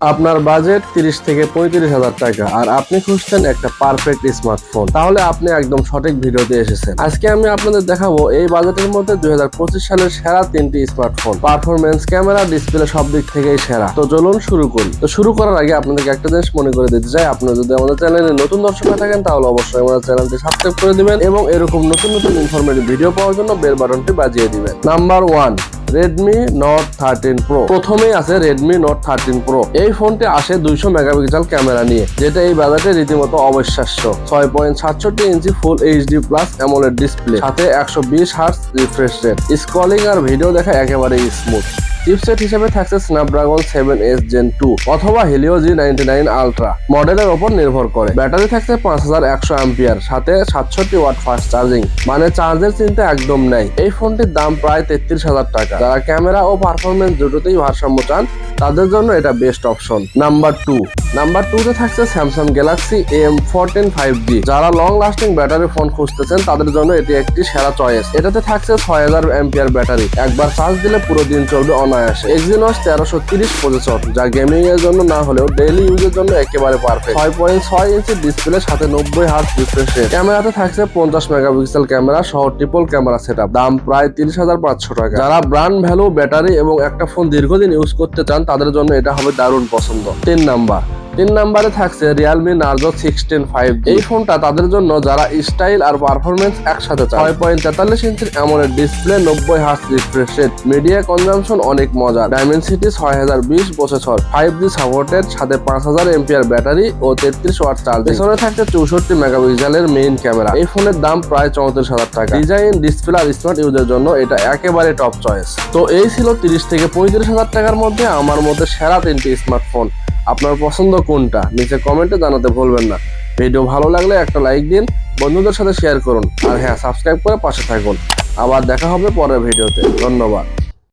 আপনার বাজেট তিরিশ থেকে পঁয়ত্রিশ হাজার টাকা। আর আপনি খুঁজছেন একটা পারফেক্ট স্মার্টফোন তাহলে আপনি একদম সঠিক ভিডিওতে এসেছেন। আজকে আমি আপনাদের দেখাবো এই বাজেটের মধ্যে দুই হাজার পঁচিশ সালের সেরা তিনটি স্মার্টফোন পারফরমেন্স ক্যামেরা ডিসপ্লে সব দিক থেকেই সেরা। তো চলুন শুরু করি। তো শুরু করার আগে আপনাদেরকে একটা জিনিস মনে করে দিতে চাই। আপনারা যদি আমাদের চ্যানেলে নতুন দর্শক হয়ে থাকেন, তাহলে অবশ্যই আমাদের চ্যানেলটি সাবস্ক্রাইব করে দিবেন এবং এরকম নতুন নতুন ইনফরমেটিভ ভিডিও পাওয়ার জন্য বেল বাটনটি বাজিয়ে দিবেন। Number one Redmi Note thirteen Pro প্রথমেই আছে রেডমি নোট থার্টিন প্রো এই ফোনটি আসে দুইশো মেগাপিক্সেল ক্যামেরা নিয়ে, যেটা এই বাজারে রীতিমতো অবিশ্বাস্য। ছয় পয়েন্ট সাতষট্টি inch full HD plus AMOLED display সাথে একশো বিশ হার্স রিফ্রেশ রেট স্ক্রলিং আর ভিডিও দেখা একেবারেই স্মুথ চিপসেট হিসেবে থাকছে Snapdragon seven S gen two অথবা Helio G ninety nine ultra মডেলের ওপর নির্ভর করে। ব্যাটারি থাকছে পাঁচ হাজার একশো অ্যাম্পিয়ার সাথে সাতষট্টি ওয়াট ফাস্ট চার্জিং মানে চার্জের চিন্তা একদম নাই। এই ফোনটির দাম প্রায় তেত্রিশ হাজার টাকা। যারা ক্যামেরা ও পারফরমেন্স দুটোতেই ভারসাম্য চান, তাদের জন্য এটা best option number two number two তে থাকছে Samsung Galaxy M fourteen five G যারা লং লাস্টিং ব্যাটারি ফোন খুঁজতেছেন, তাদের জন্য এটি একটি সেরা চয়েস এটাতে থাকছে ছয় হাজার এম্পিয়ার ব্যাটারি একবার চার্জ দিলে পুরো দিন চলবে অনায়াসে। এক্সিনস তেরোশো তিরিশ প্রসেসর যা গেমিং এর জন্য না হলেও ডেইলি ইউজের জন্য একেবারে পারফেক্ট ছয় পয়েন্ট ছয় ইঞ্চি ডিসপ্লে সাথে নব্বই হার্স রিফ্রেশ রেট ক্যামেরাতে থাকছে পঞ্চাশ মেগাপিক্সেল ক্যামেরা সহ ট্রিপল ক্যামেরা সেট দাম প্রায় তিরিশ হাজার পাঁচশো টাকা। যারা ব্র্যান্ড ভ্যালু ব্যাটারি এবং একটা ফোন দীর্ঘদিন ইউজ করতে চান, তাদের জন্য এটা হবে দারুণ পছন্দ। তিন নাম্বার তিন নাম্বারে থাকছে রিয়ালমি নার্জো সিক্সটিন ফাইভ এই ফোনটা তাদের জন্য যারা স্টাইল আর পারফরমেন্স একসাথে ছয় পয়েন্ট তেতাল্লিশ ইঞ্চির এমনের ডিসপ্লে নব্বই hertz refresh rate media consumption অনেক মজা ডায়মেনসিটি ছয় হাজার বিশ প্রসেসর ফাইভ জি সাপোর্টেড সাথে পাঁচ হাজার এমপিআর ব্যাটারি ও তেত্রিশ ওয়াট চার্জ পেছনে থাকছে চৌষট্টি মেগাপিক্সেলের মেইন ক্যামেরা এই ফোনের দাম প্রায় চৌত্রিশ হাজার টাকা। ডিজাইন ডিসপ্লে আর স্মার্ট ইউজের জন্য এটা একেবারে টপ চয়েস তো এই ছিল তিরিশ থেকে পঁয়ত্রিশ হাজার টাকার মধ্যে আমার মধ্যে সেরা তিনটি স্মার্টফোন আপনার পছন্দ কোনটা, নিচে কমেন্টে জানাতে ভুলবেন না। ভিডিও ভালো লাগলে একটা লাইক দিন, বন্ধুদের সাথে শেয়ার করুন, আর হ্যাঁ সাবস্ক্রাইব করে পাশে থাকুন। আবার দেখা হবে পরের ভিডিওতে ধন্যবাদ।